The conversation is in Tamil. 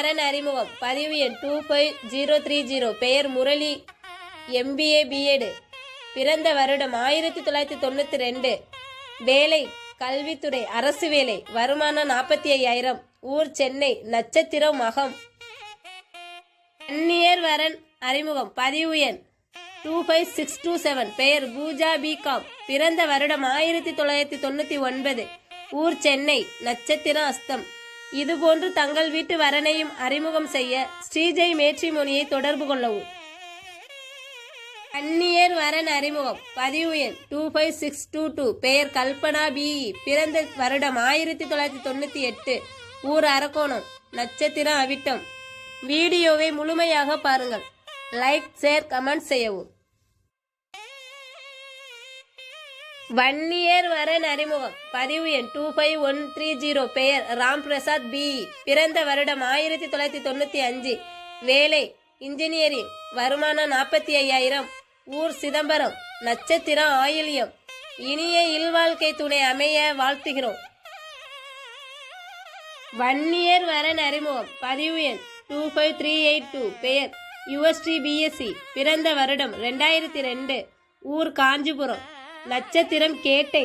வரன் அறிமுகம். பதிவு எண் two five zero three zero பெயர் முரளி எம்பிஏ பிஎடு பிறந்த வருடம் ஆயிரத்தி தொள்ளாயிரத்தி தொண்ணூற்றி ரெண்டு. வேலை கல்வித்துறை அரசு வேலை. வருமானம் நாற்பத்தி ஐயாயிரம். ஊர் சென்னை நட்சத்திரம் மகம். அந்நியர் வரன் அறிமுகம். பதிவு எண் two five six two seven பெயர் பூஜா பிகாம் பிறந்த வருடம் ஆயிரத்தி தொள்ளாயிரத்தி தொண்ணூற்றி ஒன்பது. ஊர் சென்னை நட்சத்திரம் அஸ்தம். இதுபோன்று தங்கள் வீட்டு வரனையும் அறிமுகம் செய்ய ஸ்ரீஜெய் மேட்ரிமோனியை தொடர்பு கொள்ளவும். அந்நியர் வரன் அறிமுகம். பதிவு எண் two five six two two. பெயர் கல்பனா பிஇ பிறந்த வருடம் ஆயிரத்தி தொள்ளாயிரத்தி தொண்ணூற்றி எட்டு. ஊர் அரக்கோணம். நட்சத்திரம் அவிட்டம். வீடியோவை முழுமையாக பாருங்கள். லைக் ஷேர் கமெண்ட் செய்யவும். வன்னியர் வரன் அறிமுகம் பதிவு எண் two five one three zero பெயர் ராம் பிரசாத் பிஇ பிறந்த வருடம் ஆயிரத்தி தொள்ளாயிரத்தி தொண்ணூற்றி அஞ்சு. வேலை இன்ஜினியரிங். வருமானம் நாற்பத்தி ஐயாயிரம். ஊர் சிதம்பரம். நட்சத்திரம் ஆயில்யம். இனிய இல்வாழ்க்கை துணை அமைய வாழ்த்துகிறோம். வன்னியர் வரன் அறிமுகம் பதிவு எண் two five three eight two பெயர் யுஎஸ்டி பிஎஸ்சி பிறந்த வருடம் ரெண்டாயிரத்தி ரெண்டு. ஊர் காஞ்சிபுரம். நட்சத்திரம் கேட்டை